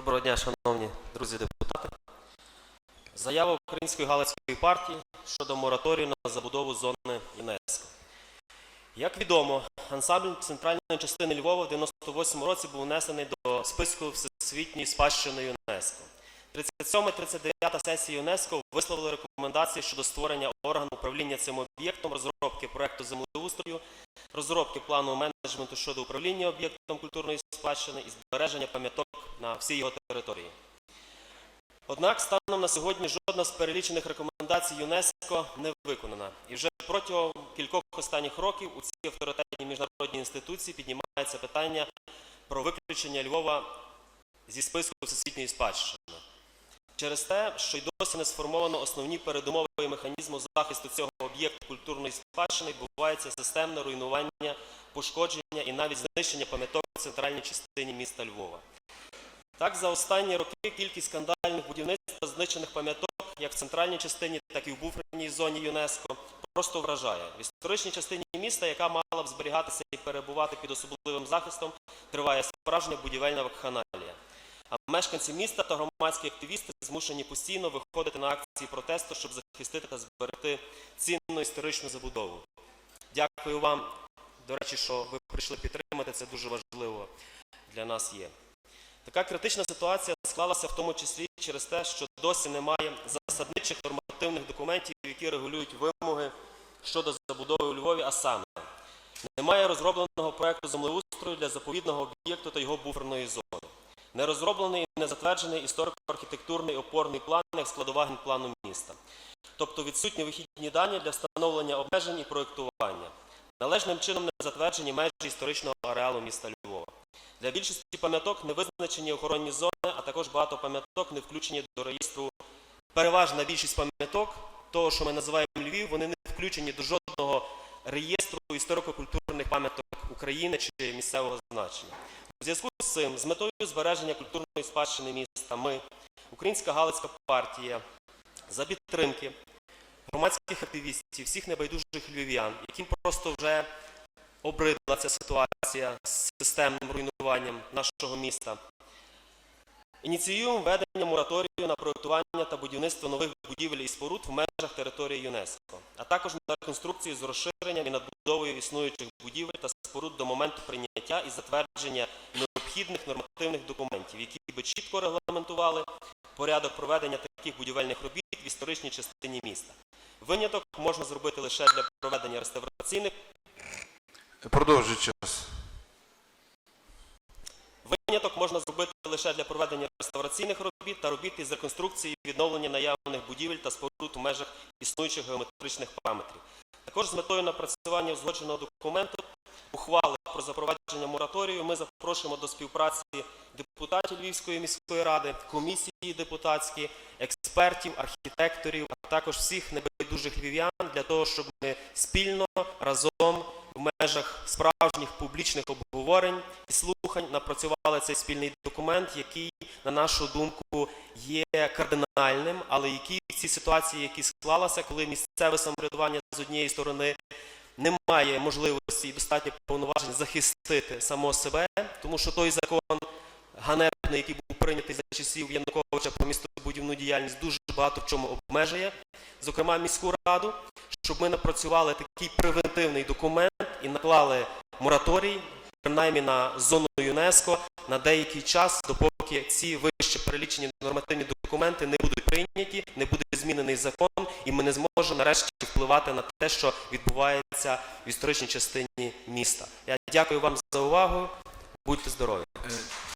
Доброго дня, шановні друзі депутати. Заява Української Галицької партії щодо мораторію на забудову зони ЮНЕСКО. Як відомо, ансамбль центральної частини Львова в 98 році був внесений до списку Всесвітньої спадщини ЮНЕСКо. 37-39 сесії ЮНЕСКО висловили рекомендації щодо створення органу управління цим об'єктом, розробки проекту землеустрою, розробки плану менеджменту щодо управління об'єктом культурної спадщини і збереження пам'яток на всій його території. Однак станом на сьогодні жодна з перелічених рекомендацій ЮНЕСКО не виконана. І вже протягом кількох останніх років у цій авторитетній міжнародній інституції піднімається питання про виключення Львова зі списку всесвітньої спадщини. Через те, що й досі не сформовано основні передумови і механізму захисту цього об'єкту культурної спадщини, відбувається системне руйнування, пошкодження і навіть знищення пам'яток в центральній частині міста Львова. Так, за останні роки кількість скандальних будівництв знищених пам'яток як в центральній частині, так і в буферній зоні ЮНЕСКО просто вражає. В історичній частині міста, яка мала б зберігатися і перебувати під особливим захистом, триває справжня будівельна вакханалія. А мешканці міста та громадські активісти змушені постійно виходити на акції протесту, щоб захистити та зберегти цінну історичну забудову. Дякую вам. До речі, що ви прийшли підтримати, це дуже важливо для нас є. Така критична ситуація склалася в тому числі через те, що досі немає засадничих нормативних документів, які регулюють вимоги щодо забудови у Львові, а саме немає розробленого проекту землеустрою для заповідного об'єкту та його буферної зони. Не розроблений і не затверджений історико-архітектурний опорний план як складова генплану міста. Тобто відсутні вихідні дані для встановлення обмежень і проєктування. Належним чином не затверджені межі історичного ареалу міста Львова. Для більшості пам'яток не визначені охоронні зони, а також багато пам'яток не включені до реєстру. Переважна більшість пам'яток, того, що ми називаємо Львів, вони не включені до жодного реєстру історико-культурних пам'яток України чи місцевого значення. У зв'язку з цим, з метою збереження культурної спадщини міста, ми, Українська Галицька партія, за підтримки громадських активістів, всіх небайдужих львів'ян, яким просто вже обридла ця ситуація з системним руйнуванням нашого міста. Ініціюємо введення мораторію на проєктування та будівництво нових будівель і споруд в межах території ЮНЕСКО, а також на реконструкцію з розширенням і надбудовою існуючих будівель та споруд до моменту прийняття і затвердження необхідних нормативних документів, які би чітко регламентували порядок проведення таких будівельних робіт в історичній частині міста. Виняток можна зробити лише для проведення реставраційних Продовжуй час. Виняток можна зробити лише для проведення реставраційних робіт та робіт із реконструкції відновлення наявних будівель та споруд у межах існуючих геометричних параметрів. Також з метою напрацювання узгодженого документу ухвали про запровадження мораторію ми запрошуємо до співпраці депутатів Львівської міської ради, комісії депутатські, експертів, архітекторів, а також всіх небайдужих львів'ян для того, щоб ми спільно разом в межах справжніх публічних обговорень і слухань напрацювали цей спільний документ, який, на нашу думку, є кардинальним, але який в цій ситуації, які склалася, коли місцеве самоврядування з однієї сторони не має можливості і достатньо повноважень захистити само себе, тому що той закон ганебний, який був прийнятий за часів Януковича про містобудівну діяльність, дуже багато в чому обмежує, зокрема міську раду, щоб ми напрацювали такий превентивний документ і наклали мораторій, принаймні на зону ЮНЕСКО на деякий час, допоки ці вище перелічені нормативні документи не будуть прийняті, не буде змінений закон, і ми не зможемо нарешті впливати на те, що відбувається в історичній частині міста. Я дякую вам за увагу. Будьте здорові.